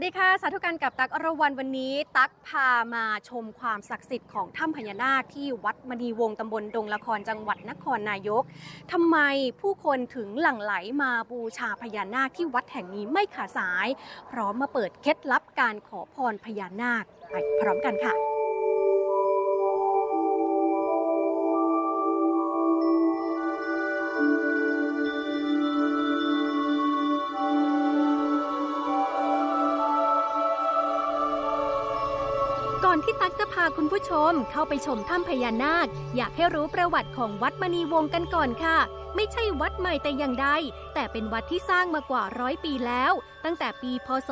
สวัสดีค่ะ สาธุการกับตักอรวรรณวันนี้ ตักพามาชมความศักดิ์สิทธิ์ของถ้ำพญานาคที่วัดมณีวงศ์ตำบลดงละครจังหวัดนครนายกทำไมผู้คนถึงหลั่งไหลมาบูชาพญานาคที่วัดแห่งนี้ไม่ขาดสาย พร้อมมาเปิดเคล็ดลับการขอพรพญานาคไปพร้อมกันค่ะ ตั๊กคุณผู้ชมเข้าไปชมถ้ำพญานาค อยากให้รู้ประวัติของวัดมณีวงศ์กันก่อนค่ะ ไม่ใช่วัดใหม่แต่อย่างใด แต่เป็นวัดที่สร้างมากว่าร้อยปีแล้ว ตั้งแต่ปีพศ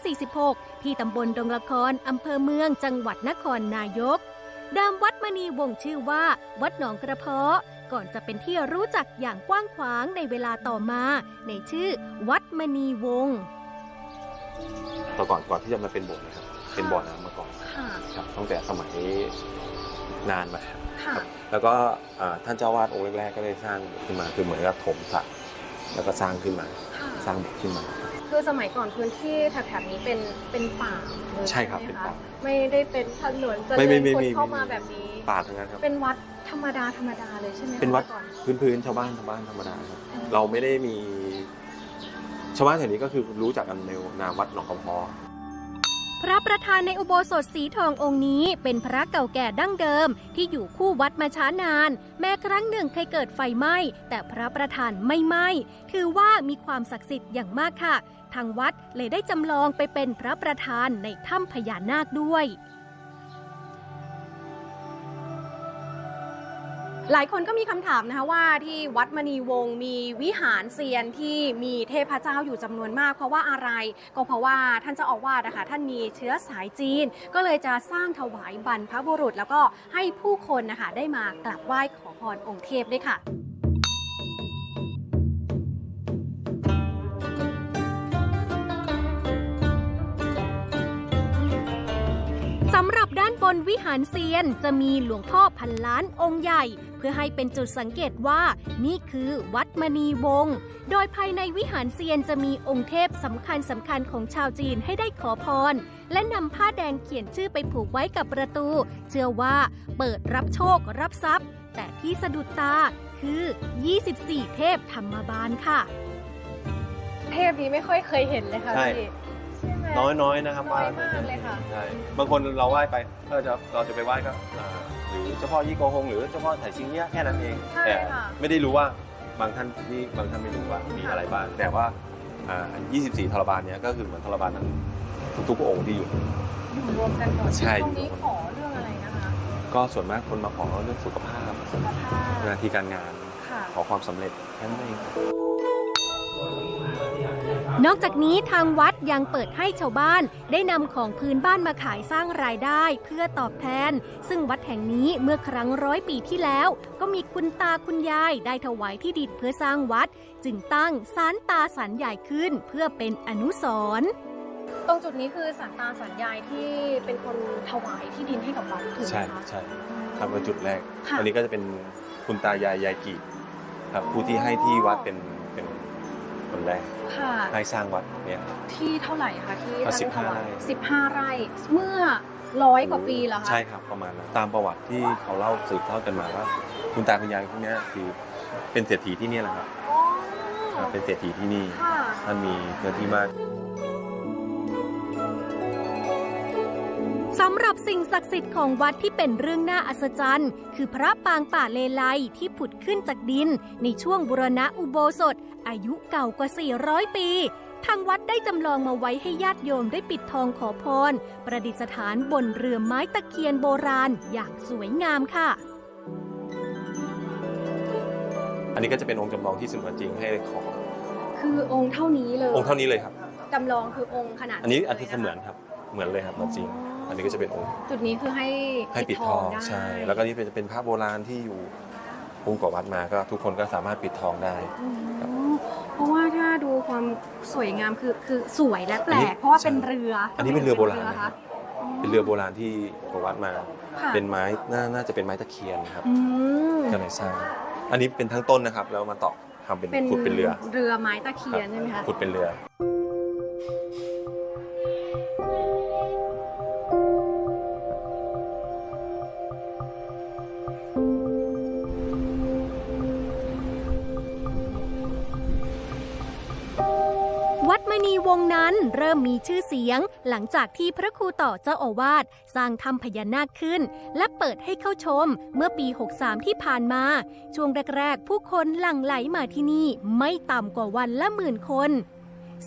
2446 ที่ตำบลดงละครอำเภอเมืองจังหวัดนครนายกเดิมวัดมณีวงศ์ชื่อว่า วัดหนองกระเพาะ ก่อนจะเป็นที่รู้จักอย่างกว้างขวางในเวลาต่อมา ในชื่อ วัดมณีวงศ์แต่ก่อนก่อนที่จะมาเป็นโบสถ์นะครับ เป็นบ่อน้ำมาก่อน ค่ะครับตั้งแต่สมัยนานมาครับค่ะแล้วก็อ่าท่านเจ้าวาดองค์แรกๆก็ได้สร้างขึ้นมาคือเหมือนกับถมสระแล้วก็สร้างขึ้นมาสร้างโบสถ์ขึ้นมา คือสมัยก่อนพื้นที่แถบๆนี้เป็นเป็นป่าเลยใช่ครับไหมเป็นคะป่าไม่ได้เป็นถนนเจไม่ริไม่ญไม่คนไม่เข้ามาไม่ แบบนี้ ป่าทั้งนั้นครับ เป็นวัดธรรมดาธรรมดาเลยใช่ไหมคะเป็นวัด ก่อน พื้นๆชาวบ้านชาวบ้านธรรมดาครับเราไม่ได้มีชาวบ้านแถวนี้ก็คือรู้จักกันในนามวัดหนองกำพอ พระประธานในอุโบสถสีทององค์นี้เป็นพระเก่าแก่ดั้งเดิมที่อยู่คู่วัดมาช้านาน แม้ครั้งหนึ่งเคยเกิดไฟไหม้ แต่พระประธานไม่ไหม้ถือว่ามีความศักดิ์สิทธิ์อย่างมากค่ะ ทางวัดเลยได้จำลองไปเป็นพระประธานในถ้ำพญานาคด้วย หลายคนก็มีคำถามนะคะว่าที่วัดมณีวงศ์มีวิหารเซียนที่มีเทพเจ้าอยู่จำนวนมาก เพราะว่าอะไรก็เพราะว่าท่านเจ้าอาวาสนะคะท่านมีเชื้อสายจีน ก็เลยจะสร้างถวายบรรพบุรุษ แล้วก็ให้ผู้คนนะคะได้มากราบไหว้ขอพรองค์เทพด้วยค่ะสำหรับด้านบนวิหารเซียนจะมีหลวงพ่อพันล้านองค์ใหญ่ เพื่อให้เป็นจุดสังเกตว่านี่คือวัดมณีวงศ์โดยภายในวิหารเซียนจะมีองค์เทพสำคัญสำคัญของชาวจีนให้ได้ขอพร และนำผ้าแดงเขียนชื่อไปผูกไว้กับประตู เชื่อว่าเปิดรับโชครับทรัพย์ แต่ที่สะดุดตาคือ 24 เทพธรรมบาลค่ะ เทพนี้ไม่ค่อยเคยเห็นเลยค่ะใช่ พี่ใช่ไหม น้อยๆนะครับน้อยมากเลยค่ะ ใช่บางคนเราไหว้ไปเออจะเราจะไปไหว้ก็อ่า หรือเจ้าพ่อยี่โกฮงหรือเจ้าพ่อไถซิงเนี้ยแค่นั้นเอง ใช่แต่ค่ะไม่ได้รู้ว่าบางท่านที่บางท่านไม่รู้ว่ามีค่ะอะไรบ้างแต่ว่าอ่า24 ทรบาลเนี้ยก็คือเหมือนทรบาลทั้งทุกๆพระองค์ที่อยู่ อยู่รวมกันหมดใช่ ตรงนี้ขอเรื่องอะไรนะคะก็ส่วนมากคนมาขอเรื่องสุขภาพสุขภาพหน้าที่การงานค่ะ ขอความสำเร็จแค่นั้นเอง นอกจากนี้ทางวัดยังเปิดให้ชาวบ้านได้นำของพื้นบ้านมาขายสร้างรายได้เพื่อตอบแทน ซึ่งวัดแห่งนี้เมื่อครั้งร้อยปีที่แล้ว ก็มีคุณตาคุณยายได้ถวายที่ดินเพื่อสร้างวัด จึงตั้งศาลตาสันใหญ่ขึ้นเพื่อเป็นอนุสรณ์ตรงจุดนี้คือศาลตาสันยายที่เป็นคนถวายที่ดินให้กับวัดถูกไหมใช่คะใช่ครับเป็นจุดแรกค่ะอันนี้ก็จะเป็นคุณตายายยายกีครับผู้ที่ให้ที่วัดเป็นเป็น คนแรกค่ะ ให้สร้างวัดเนี่ยครับที่เท่าไหร่คะที่อะท่านถวาย15ไร่ สิบห้าไร่ เมื่อร้อยกว่าปีเหรอคะ ใช่ครับประมาณนั้นตามประวัติที่เขาเล่าสืบทอดกันมาว่า คุณตาคุณยายพวกเนี้ยคือเป็นเศรษฐีที่เนี่ยแหละครับอ๋ออ่าเป็นเศรษฐีที่นี่ค่ะ ท่านมีเนื้อที่มาก สำหรับสิ่งศักดิ์สิทธิ์ของวัดที่เป็นเรื่องน่าอัศจรรย์ คือพระปางป่าเลไลที่ผุดขึ้นจากดิน ในช่วงบุรณะอุโบสถ อายุเก่ากว่า 400 ปี ทางวัดได้จำลองมาไว้ให้ญาติโยมได้ปิดทองขอพร ประดิษฐานบนเรือไม้ตะเคียนโบราณอย่างสวยงามค่ะ อันนี้ก็จะเป็นองค์จำลองที่เสมือนจริงให้ขอ คือองค์เท่านี้เลยองค์เท่านี้เลยครับจำลองคือองค์ขนาดอันนี้อันที่เสมือนครับเหมือนเลยครับเหมือนจริง อันนี้ก็จะเป็นองค์จุดนี้คือให้ให้ปิดทองได้ใช่ แล้วก็นี่เป็นจะเป็นพระโบราณที่อยู่องค์ก่อวัดมาก็ทุกคนก็สามารถปิดทองได้อืม เพราะว่าถ้าดูความสวยงามคือคือสวยและแปลอันนี้กเพราะว่าเป็นเรืออันนี้เป็นเรือโบราณป็นนะครับเป็นเรือโบราณที่ก่อวัดมา ค่ะ เป็นไม้น่าน่าจะเป็นไม้ตะเคียนครับอืมก็เลยสร้างอันนี้เป็นทั้งต้นนะครับ แล้วมาต่อทำเป็นเป็นขุดเป็นเรือเรือไม้ตะเคียนใช่ไหมคะ ขุดเป็นเรือ นั้นเริ่มมีชื่อเสียง หลังจากที่พระครูต่อเจ้าอาวาสสร้างถ้ำพญานาคขึ้น และเปิดให้เข้าชมเมื่อปี 63 ที่ผ่านมา ช่วงแรก ๆ ผู้คนหลั่งไหลมาที่นี่ไม่ต่ำกว่าวันละหมื่นคน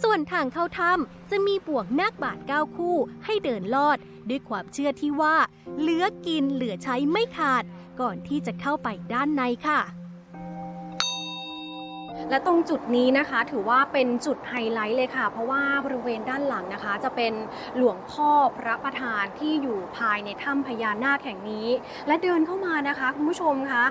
ส่วนทางเข้าถ้ำจะมีบ่วงนาคบาทเก้าคู่ให้เดินลอด ด้วยความเชื่อที่ว่า เหลือกินเหลือใช้ไม่ขาด ก่อนที่จะเข้าไปด้านในค่ะ และตรงจุดนี้นะคะถือว่าเป็นจุดไฮไลท์เลยค่ะ เพราะว่าบริเวณด้านหลังนะคะ จะเป็นหลวงพ่อพระประธานที่อยู่ภายในถ้ำพญานาคแห่งนี้ และเดินเข้ามานะคะคุณผู้ชมคะ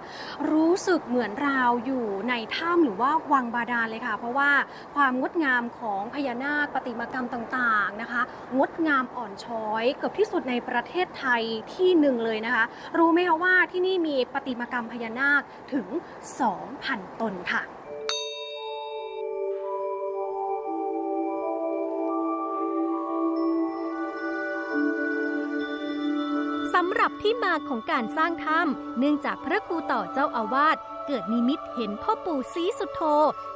รู้สึกเหมือนราวอยู่ในถ้ำหรือว่าวังบาดาลเลยค่ะ เพราะว่าความงดงามของพญานาคปฏิมากรรมต่างๆนะคะ งดงามอ่อนช้อยเกือบที่สุดในประเทศไทยที่หนึ่งเลยนะคะ รู้ไหมคะว่าที่นี่มีปฏิมากรรมพญานาคถึง 2,000 ตนค่ะ หรับที่มาของการสร้างถ้ำเนื่องจากพระครูต่อเจ้าอาวาสเกิดนิมิตเห็นพ่อปู่ศรีสุโธ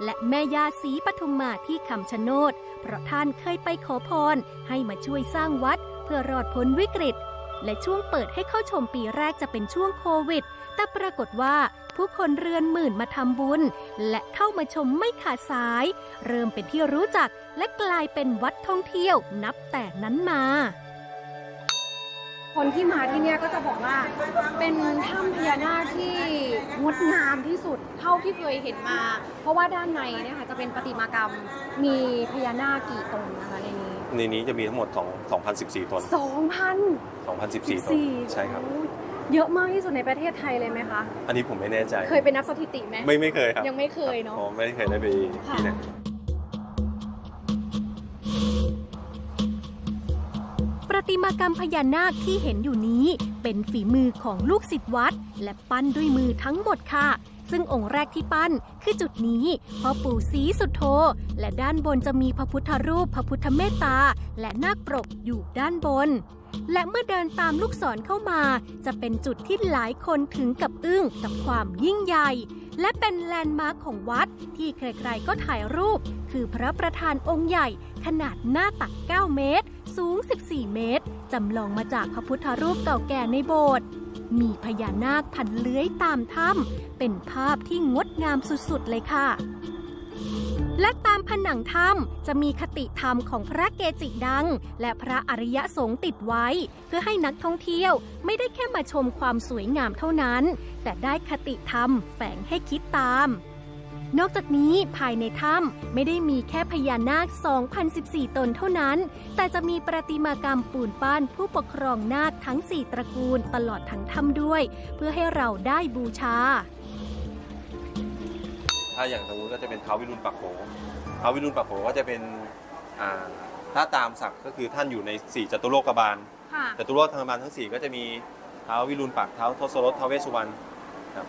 และแม่ย่าศรีปทุมมาที่คำชะโนด เพราะท่านเคยไปขอพร ให้มาช่วยสร้างวัดเพื่อรอดพ้นวิกฤต และช่วงเปิดให้เข้าชมปีแรกจะเป็นช่วงโควิด แต่ปรากฏว่าผู้คนเรือนหมื่นมาทำบุญ และเข้ามาชมไม่ขาดสาย เริ่มเป็นที่รู้จักและกลายเป็นวัดท่องเที่ยวนับแต่นั้นมา คนที่มาที่เนี่ยก็จะบอกว่าเป็นถ้ำพญานาคที่งดงามที่สุดเท่าที่เคยเห็นมา เพราะว่าด้านในเนี่ยค่ะจะเป็นประติมากรรมมีพญานาคกี่ตนนะคะในนี้ ในนี้จะมีทั้งหมด2 2,014ตนสองพัน2,014ตนใช่ครับ เยอะมากที่สุดในประเทศไทยเลยไหมคะ อันนี้ผมไม่แน่ใจ เคยเป็นนับสถิติไหมไม่ไม่เคยครับ ยังไม่เคยเนาะผมไม่เคยได้ไปที่ไหน ติมากรรมพญานาคที่เห็นอยู่นี้ เป็นฝีมือของลูกศิษย์วัด และปั้นด้วยมือทั้งหมดค่ะ ซึ่งองค์แรกที่ปั้นคือจุดนี้พ่อปู่ศรีสุโธและด้านบนจะมีพระพุทธรูปพระพุทธเมตตา และนาคปรกอยู่ด้านบน และเมื่อเดินตามลูกศรเข้ามา จะเป็นจุดที่หลายคนถึงกับอึ้งกับความยิ่งใหญ่และเป็นแลนด์มาร์คของวัดที่ใครๆก็ถ่ายรูป คือพระประธานองค์ใหญ่ขนาดหน้าตัก 9 เมตร สูง 14 เมตร จำลองมาจากพระพุทธรูปเก่าแก่ในโบสถ์ มีพญานาคพันเลื้อยตามถ้ำเป็นภาพที่งดงามสุดๆ เลยค่ะ และตามผนังถ้ำจะมีคติธรรมของพระเกจิดัง และพระอริยสงฆ์ติดไว้ เพื่อให้นักท่องเที่ยวไม่ได้แค่มาชมความสวยงามเท่านั้น แต่ได้คติธรรมแฝงให้คิดตาม นอกจากนี้ภายในถ้ำไม่ได้มีแค่พญานาค 2,014 ตนเท่านั้น แต่จะมีประติมากรรมปูนปั้นผู้ปกครองนาคทั้ง 4 ตระกูลตลอดทั้งถ้ำด้วย เพื่อให้เราได้บูชา ถ้าอย่างตรงนู้นก็จะเป็นท้าววิรุณปักโขท้าววิรุณปักโขก็จะเป็นอ่าถ้าตามศักดิ์ก็คือท่านอยู่ในสี่จตุโลกบาลค่ะจตุโลกธรรมบาลทั้งสี่ก็จะมีท้าววิรุณปักท้าวทศรถท้าวเวสสุวรรณครับ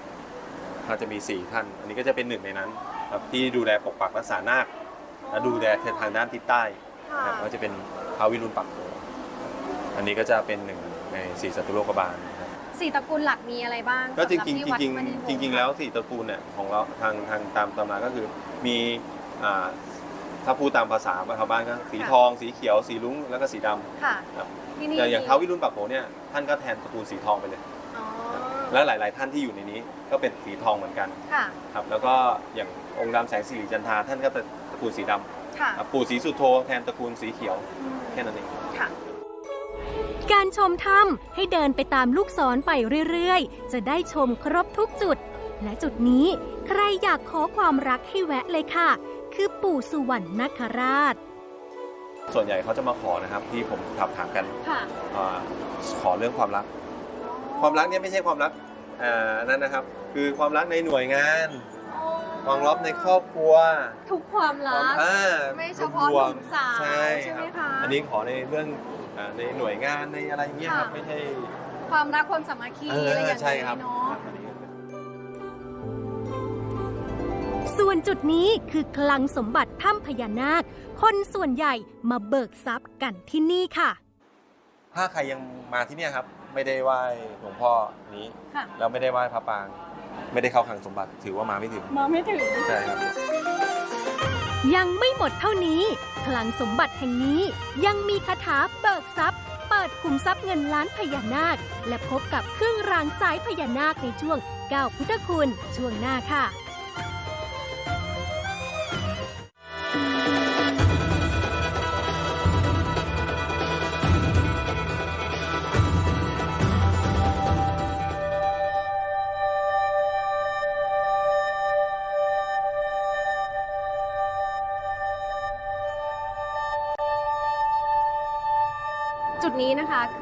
ก็จะมีสี่ท่าน อันนี้ก็จะเป็นหนึ่งในนั้นครับที่ดูแลปกปักรักษานาคและดูแลทางด้านทิศใต้ค่ะครับก็จะเป็นท้าววิรุณปักโขอันนี้ก็จะเป็นหนึ่งในสี่จตุโลกบาลครับ สี่ตระกูลหลักมีอะไรบ้างก็จริงสำหบจริงที่วัดจริงมณีวจริง ๆ แล้วสี่ตระกูลเนี่ยของเราทางทางตามตำราก็คือมีอ่าถ้าพูดตามภาษาชาวบ้านก็สีทองสีเขียว สีลุ้งแล้วก็สีดำค่ะ ครับที่นี่อย่างอย่างท้าววิรุณปักโขเนี่ยท่านก็แทนตระกูลสีทองไปเลยอ๋อ และหลาย ๆ ท่านที่อยู่ในนี้ก็เป็นสีทองเหมือนกันค่ะ ครับ แล้วก็อย่างองค์ดำแสงสิริจันทราท่านก็เป็นตระกูลสีดค่ะำครับปู่ศรีสุโธแทนตระกูลสีเขียวอืมแค่นั้นเอง ค่ะ การชมถ้ำให้เดินไปตามลูกศรไปเรื่อยๆ จะได้ชมครบทุกจุด และจุดนี้ใครอยากขอความรักให้แวะเลยค่ะ คือปู่สุวรรณนคราช ส่วนใหญ่เขาจะมาขอนะครับที่ผมถามถามกันค่ะอาขอเรื่องความรัก ความรักเนี่ยไม่ใช่ความรักอ่านั่นนะครับ คือความรักในหน่วยงานความรักในครอบครัว ทุกความครัวามกอ่าไม่เฉพาะรวมหนุ่มสาวใช่ใช่คไหมรับคะอันนี้ขอในเรื่องอ่าในหน่วยงานในอะไรเงี้ยครับค่ะไม่ใช่ ความรักความสามัคคีเออะไรออย่างใช่นี้ครับเนาะครับอันนี้ส่วนจุดนี้คือคลังสมบัติถ้ำพญานาค คนส่วนใหญ่มาเบิกทรัพย์กันที่นี่ค่ะ ถ้าใครยังมาที่เนี่ยครับ ไม่ได้ไหว้หลวงพ่อนี้ค่ะ แล้วไม่ได้ไหว้พระปาง ไม่ได้เข้าคลังสมบัติ ถือว่ามาไม่ถึงมาไม่ถึง ใช่ครับ ยังไม่หมดเท่านี้คลังสมบัติแห่งนี้ยังมีคาถาเบิกทรัพย์ เปิดขุมทรัพย์เงินล้านพญานาค และพบกับเครื่องรางสายพญานาคในช่วงก้าวพุทธคุณช่วงหน้าค่ะ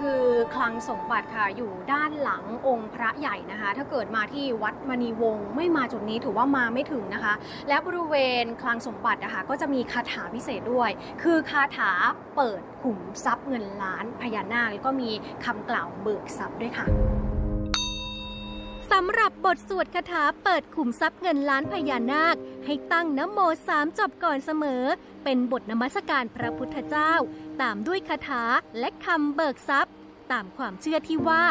คือคลังสมบัติค่ะอยู่ด้านหลังองค์พระใหญ่นะคะ ถ้าเกิดมาที่วัดมณีวงศ์ไม่มาจุดนี้ถือว่ามาไม่ถึงนะคะ และบริเวณคลังสมบัตินะคะก็จะมีคาถาพิเศษด้วย คือคาถาเปิดขุมทรัพย์เงินล้านพญานาคแล้วก็มีคำกล่าวเบิกทรัพย์ด้วยค่ะำหรับบทสวดคาถาเปิดขุมทรัพย์เงินล้านพญานาค ให้ตั้งนโมสามจบก่อนเสมอ เป็นบทนมัสการพระพุทธเจ้า ตามด้วยคาถาและคำเบิกทรัพย์ ตามความเชื่อที่ว่า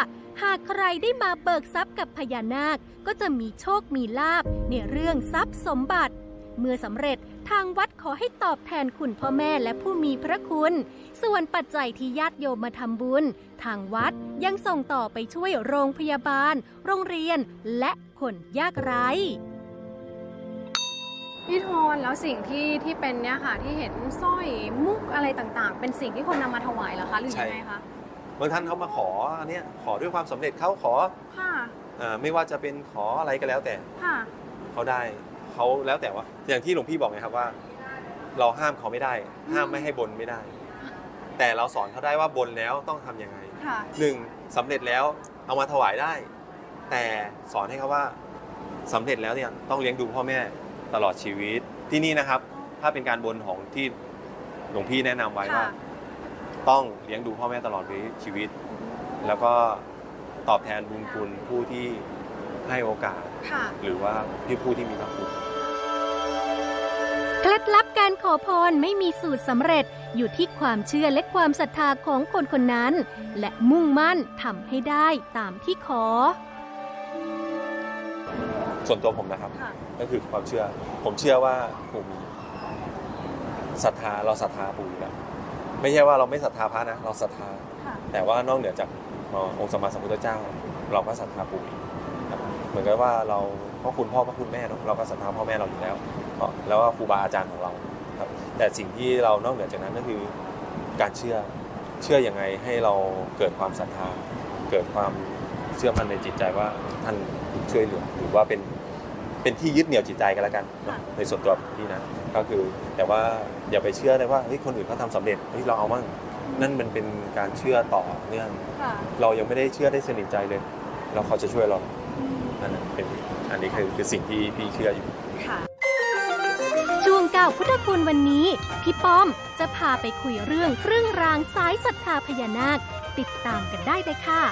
หากใครได้มาเบิกทรัพย์กับพญานาค ก็จะมีโชคมีลาบในเรื่องทรัพย์สมบัติ เมื่อสำเร็จทางวัดขอให้ตอบแทนคุณพ่อแม่และผู้มีพระคุณ ส่วนปัจจัยที่ญาติโยมมาทำบุญ ทางวัดยังส่งต่อไปช่วยโรงพยาบาล โรงเรียน และคนยากไร้พี่โทนแล้วสิ่งที่ที่เป็นเนี่ยค่ะที่เห็นสร้อยมุกอะไรต่างๆ เป็นสิ่งที่คนนำมาถวายเหรอคะหรือยังไงคะบางท่านเขามาขออันเนี้ยขอด้วยความสำเร็จเขาขอค่ะเอ่อไม่ว่าจะเป็นขออะไรก็แล้วแต่ค่ะเขาได้ เขาแล้วแต่ว่าอย่างที่หลวงพี่บอกไงครับว่า เราห้ามเขาไม่ได้ ห้ามไม่ให้บนไม่ได้ แต่เราสอนเขาได้ว่าบนแล้วต้องทำยังไงค่ะ หนึ่งสำเร็จแล้วเอามาถวายได้ แต่สอนให้เขาว่าสำเร็จแล้วเนี่ยต้องเลี้ยงดูพ่อแม่ตลอดชีวิตที่นี่นะครับ ถ้าเป็นการบนของที่หลวงพี่แนะนำไว้ว่า ค่ะ ต้องเลี้ยงดูพ่อแม่ตลอดชีวิต แล้วก็ตอบแทนบุญคุณผู้ที่ให้โอกาส ค่ะ หรือว่าที่ผู้ที่มีพระคุณ เคล็ดลับการขอพรไม่มีสูตรสำเร็จอยู่ที่ความเชื่อและความศรัทธาของคนคนนั้น และมุ่งมั่นทำให้ได้ตามที่ขอ ส่วนตัวผมนะครับค่ะก็คือความเชื่อ ผมเชื่อว่าปู่มีศรัทธาเราศรัทธาปู่อยู่แล้วไม่ใช่ว่าเราไม่ศรัทธาพระนะ เราศรัทธาค่ะแต่ว่านอกเหนือจากองค์สมมาสัมพุทธเจ้า เราก็ศรัทธาปู่อีกครับเหมือนกับว่าเราพ่อคุณพ่อพ่อคุณแม่เนอะเราก็ศรัทธาพ่อแม่เราอยู่แล้วเพราะ แล้วก็ครูบาอาจารย์ของเราครับแต่สิ่งที่เรานอกเหนือจากนั้นก็คือการเชื่อเชื่อยังไงให้เราเกิดความศรัทธาเกิดความเชื่อมั่นในจิตใจว่าท่านช่วยเหลือหรือว่าเป็นเป็นที่ยึดเหนี่ยวจิตใจกันแล้วกันเนอะในส่วนตัวพี่นะก็คือแต่ว่าอย่าไปเชื่อเลยว่าเฮ้ยคนอื่นเขาทำสำเร็จเฮ้ยเราเอามั่งนั่นมันเป็นการเชื่อต่อเนื่องค่ะเรายังไม่ได้เชื่อได้สนิทใจเลย แล้วเขาจะช่วยเราอันนั้นเป็นอันนี้คือคือสิ่งที่พี่เชื่ออยู่ค่ะ ช่วงเก้าพุทธคุณวันนี้ พี่ป้อมจะพาไปคุยเรื่องเครื่องรางสายศรัทธาพญานาค ติดตามกันได้เลยค่ะ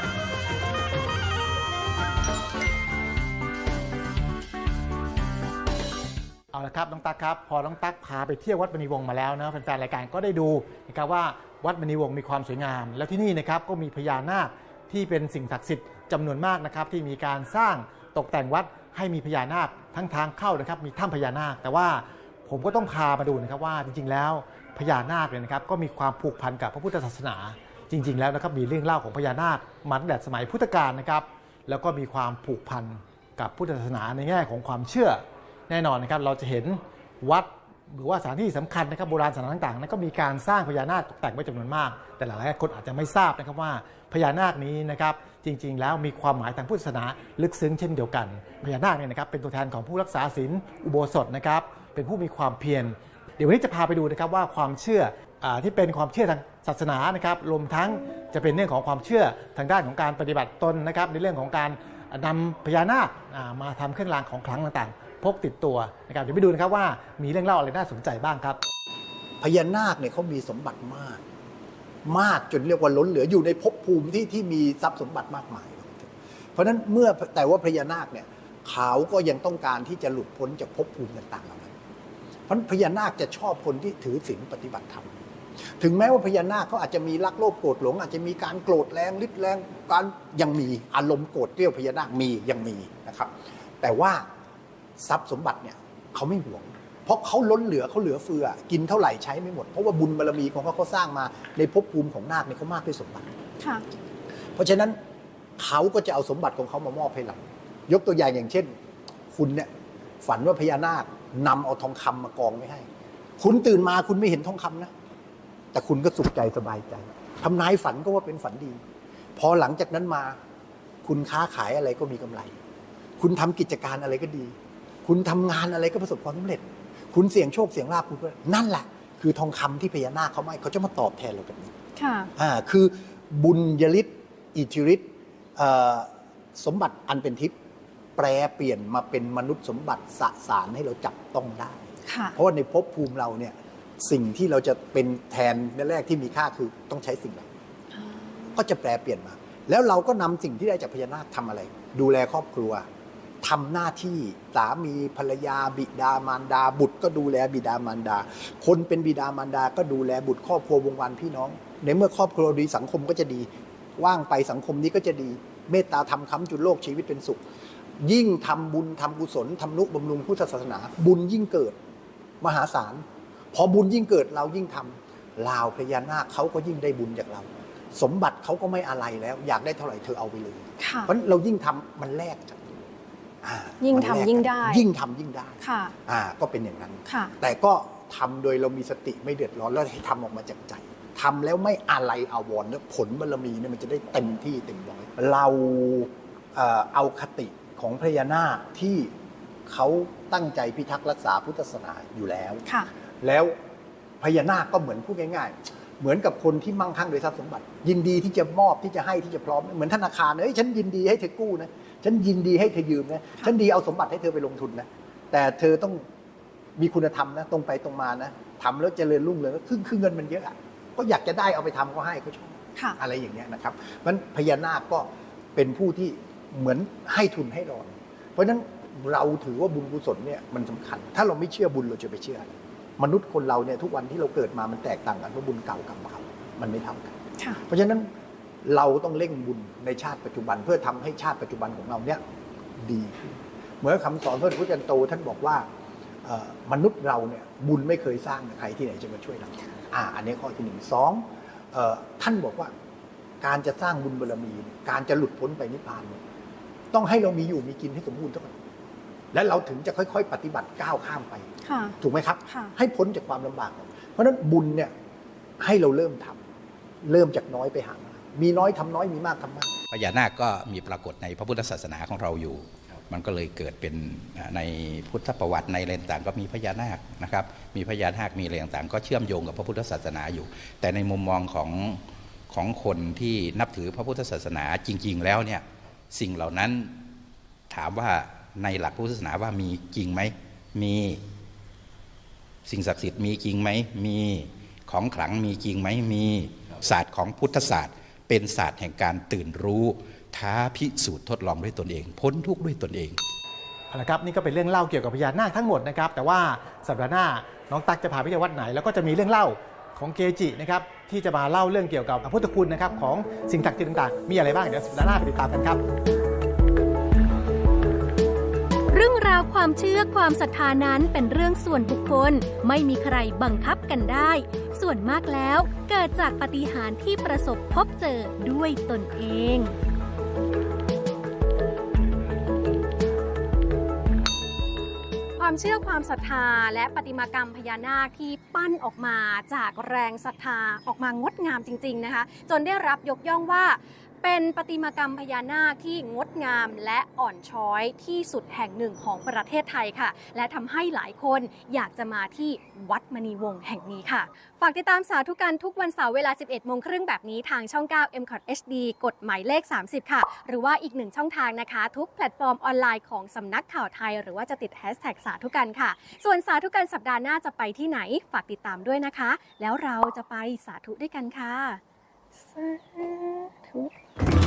เอาละครับน้องตั๊กครับ พอน้องตั๊กพาไปเที่ยววัดมณีวงศ์มาแล้วนะแฟนๆรายการก็ได้ดูนะครับว่าวัดมณีวงศ์มีความสวยงาม แล้วที่นี่นะครับก็มีพญานาคที่เป็นสิ่งศักดิ์สิทธิ์จำนวนมากนะครับที่มีการสร้างตกแต่งวัดให้มีพญานาคทั้งทางเข้านะครับมีถ้ำพญานาค แต่ว่า ผมก็ต้องพามาดูนะครับว่าจริงๆแล้วพญานาคเนี่ยนะครับก็มีความผูกพันกับพระพุทธศาสนา จริง ๆ แล้วนะครับมีเรื่องเล่าของพญานาคมาตั้งแต่สมัยพุทธกาลนะครับแล้วก็มีความผูกพันกับพุทธศาสนาในแง่ของความเชื่อ แน่นอนนะครับเราจะเห็นวัดหรือว่าสถานที่สำคัญนะครับโบราณสถานต่างๆนั้นก็มีการสร้างพญานาคตกแต่งไว้จำนวนมาก แต่หลายคนอาจจะไม่ทราบนะครับว่าพญานาคนี้นะครับจริง ๆ แล้วมีความหมายทางพุทธศาสนาลึกซึ้งเช่นเดียวกันพญานาคเนี่ยนะครับเป็นตัวแทนของผู้รักษาศีลอุโบสถนะครับ เป็นผู้มีความเพียร เดี๋ยววันนี้จะพาไปดูนะครับว่าความเชื่ออที่เป็นความเชื่อทางศาสนานะครับรวมทั้งจะเป็นเรื่องของความเชื่อทางด้านของการปฏิบัติตนนะครับ ในเรื่องของการนำพญานาคมาทำเครื่องรางของขลังต่างๆ พกติดตัวนะครับเดี๋ยวไปดูนะครับว่ามีเรื่องเล่าอะไรน่าสนใจบ้างครับ พญานาคเนี่ยเขามีสมบัติมาก มากจนเรียกว่าล้นเหลืออยู่ในภพภูมิที่ที่มีทรัพย์สมบัติมากมาย เพราะฉะนั้นเมื่อแต่ว่าพญานาคเนี่ยเขาก็ยังต้องการที่จะหลุดพ้นจากภพภูมิต่างๆเหล่านั้น ราะพญานาคจะชอบคนที่ถือศีลปฏิบัติธรรมถึงแม้ว่าพญานาคเขาอาจจะมีรักโลภโกรธหลง อาจจะมีการโกรธแรงฤทธิ์แรงการยังมีอารมณ์โกรธเรียวพญานาคมียังมีนะครับ แต่ว่าทรัพย์สมบัติเนี่ยเขาไม่หวง เพราะเขาล้นเหลือเขาเหลือเฟือ กินเท่าไหร่ใช้ไม่หมด เพราะว่าบุญบารมีของเขาเขาสร้างมาในภพภูมิของนาคเนี่ยเขามากด้วยสมบัติค่ะเพราะฉะนั้นเขาก็จะเอาสมบัติของเขามามอบให้เรายกตัวอย่างอย่างเช่น คุณเนี่ยฝันว่าพญานาค นำเอาทองคำมากองไว้ให้ คุณตื่นมาคุณไม่เห็นทองคำนะ แต่คุณก็สุขใจสบายใจทำนายฝันก็ว่าเป็นฝันดี พอหลังจากนั้นมา คุณค้าขายอะไรก็มีกำไร คุณทำกิจการอะไรก็ดี คุณทำงานอะไรก็ประสบความสำเร็จ คุณเสี่ยงโชคเสี่ยงลาภคุณก็นั่นแหละ คือทองคำที่พญานาคเขาไม่เขาจะมาตอบแทนเราแบบนี้ค่ะอ่าคือบุญยฤทธิ์อิทธิฤทธิ์เอ่อสมบัติอันเป็นทิพย์ แปลเปลี่ยนมาเป็นมนุษย์สมบัติสสารให้เราจับต้องได้ค่ะเพราะว่าในภพภูมิเราเนี่ยสิ่งที่เราจะเป็นแทนแรกที่มีค่าคือต้องใช้สิ่งเหล่านี้ก็จะแปลเปลี่ยนมา แล้วเราก็นำสิ่งที่ได้จากพญานาคทำอะไร ดูแลครอบครัวทำหน้าที่สามีภรรยา บิดามารดา บุตรก็ดูแลบิดามารดา คนเป็นบิดามารดาก็ดูแลบุตรครอบครัววงวานพี่น้อง ในเมื่อครอบครัวดีสังคมก็จะดี ว่างไปสังคมนี้ก็จะดี เมตตาทำค้ำจุนโลกชีวิตเป็นสุข ยิ่งทำบุญทำกุศลทำนุบำรุงพุทธศาสนา บุญยิ่งเกิด มหาศาลพอบุญยิ่งเกิดเรายิ่งทำลาวพญานาคเขาก็ยิ่งได้บุญจากเรา สมบัติเขาก็ไม่อะไรแล้ว อยากได้เท่าไหร่เธอเอาไปเลยค่ะเพราะฉะนั้นเรายิ่งทำมันแลกกันอ่ายิ่งมันทำแลกกันยิ่งได้ ยิ่งทำยิ่งได้ค่ะอ่าก็เป็นอย่างนั้นค่ะแต่ก็ทำโดยเรามีสติไม่เดือดร้อนแล้วให้ทำออกมาจากใจทำแล้วไม่อะไรอาวรณ์แล้วผลบารมีเนี่ยมันจะได้เต็มที่เต็มร้อยเราเอ่อเอาคติ ของพญานาคที่เขาตั้งใจพิทักษ์รักษาพุทธศาสนาอยู่แล้วค่ะ แล้วพญานาคก็เหมือนพูดง่าย ๆ เหมือนกับคนที่มั่งคั่งโดยทรัพย์สมบัติ ยินดีที่จะมอบที่จะให้ที่จะพร้อม เหมือนธนาคารเอ้ยฉันยินดีให้เธอกู้นะฉันยินดีให้เธอยืมนะฉันดีเอาสมบัติให้เธอไปลงทุนนะแต่เธอต้องมีคุณธรรมนะตรงไปตรงมานะทำแล้วเจริญรุ่งเรืองคือคือเงินมันเยอะอะก็อยากจะได้เอาไปทำก็ให้ก็ชอบค่ะอะไรอย่างเงี้ยนะครับมันพญานาคก็เป็นผู้ที่ เหมือนให้ทุนให้รอน เพราะฉะนั้นเราถือว่าบุญกุศลเนี่ยมันสำคัญ ถ้าเราไม่เชื่อบุญเราจะไปเชื่ออะไรมนุษย์คนเราเนี่ยทุกวันที่เราเกิดมามันแตกต่างกันเพราะบุญเก่ากับเก่ามันไม่เท่ากันค่ะเพราะฉะนั้นเราต้องเร่งบุญในชาติปัจจุบัน เพื่อทำให้ชาติปัจจุบันของเราเนี่ยดีขึ้นเหมือนคำสอนพระพุทธเจ้าโตท่านบอกว่าเอ่อมนุษย์เราเนี่ยบุญไม่เคยสร้างใครที่ไหนจะมาช่วยเราอ่าอันนี้ข้อที่หนึ่งสองเอ่อท่านบอกว่าการจะสร้างบุญบารมี การจะหลุดพ้นไปนิพพานเนี่ย ต้องให้เรามีอยู่มีกินให้สมบูรณ์เท่ากันและเราถึงจะค่อย ๆ ปฏิบัติก้าวข้ามไปค่ะถูกไหมครับค่ะให้พ้นจากความลำบากก่อนเพราะฉะนั้นบุญเนี่ยให้เราเริ่มทำเริ่มจากน้อยไปหามากมีน้อยทำน้อยมีมากทำมากพญานาคก็มีปรากฏในพระพุทธศาสนาของเราอยู่ มันก็เลยเกิดเป็นอ่าในพุทธประวัติในอะไรต่างๆก็มีพญานาคนะครับ มีพญานาคมีอะไรต่างๆก็เชื่อมโยงกับพระพุทธศาสนาอยู่ แต่ในมุมมองของของคนที่นับถือพระพุทธศาสนาจริง ๆ แล้วเนี่ย สิ่งเหล่านั้นถามว่าในหลักพุทธศาสนาว่ามีจริงไหม มี สิ่งศักดิ์สิทธิ์มีจริงไหม มีของขลังมีจริงไหม มีศาสตร์ของพุทธศาสตร์ เป็นศาสตร์แห่งการตื่นรู้ท้าพิสูจน์ทดลองด้วยตนเอง พ้นทุกข์ด้วยตนเองเอาละครับนี่ก็เป็นเรื่องเล่าเกี่ยวกับพญานาคทั้งหมดนะครับ แต่ว่าสัปดาห์หน้าน้องตั๊กจะพาไปเที่ยววัดไหน แล้วก็จะมีเรื่องเล่า ของเกจินะครับที่จะมาเล่าเรื่องเกี่ยวกับพุทธคุณนะครับของสิ่งศักดิ์สิทธิ์ต่างๆ มีอะไรบ้างเดี๋ยวสัปดาห์หน้าไปติดตามกันครับ เรื่องราวความเชื่อความศรัทธานั้นเป็นเรื่องส่วนบุคคล ไม่มีใครบังคับกันได้ ส่วนมากแล้วเกิดจากปฏิหารที่ประสบพบเจอด้วยตนเอง ความเชื่อความศรัทธา และปฏิมากรรมพญานาคที่ปั้นออกมาจากแรงศรัทธาออกมางดงามจริง ๆนะคะ จนได้รับยกย่องว่า เป็นประติมากรรมพญานาคที่งดงามและอ่อนช้อยที่สุดแห่งหนึ่งของประเทศไทยค่ะ และทำให้หลายคนอยากจะมาที่วัดมณีวงศ์แห่งนี้ค่ะ ฝากติดตามสาธุการทุกวันเสาร์เวลา 11โมงครึ่งแบบนี้ทางช่อง 9 m c o t HD กดหมายเลข 30 ค่ะ หรือว่าอีกหนึ่งช่องทางนะคะ ทุกแพลตฟอร์มออนไลน์ของสำนักข่าวไทย หรือว่าจะติดแฮชแท็กสาธุกันค่ะ ส่วนสาธุกันสัปดาห์หน้าจะไปที่ไหน ฝากติดตามด้วยนะคะ แล้วเราจะไปสาธุด้วยกันค่ะ 三什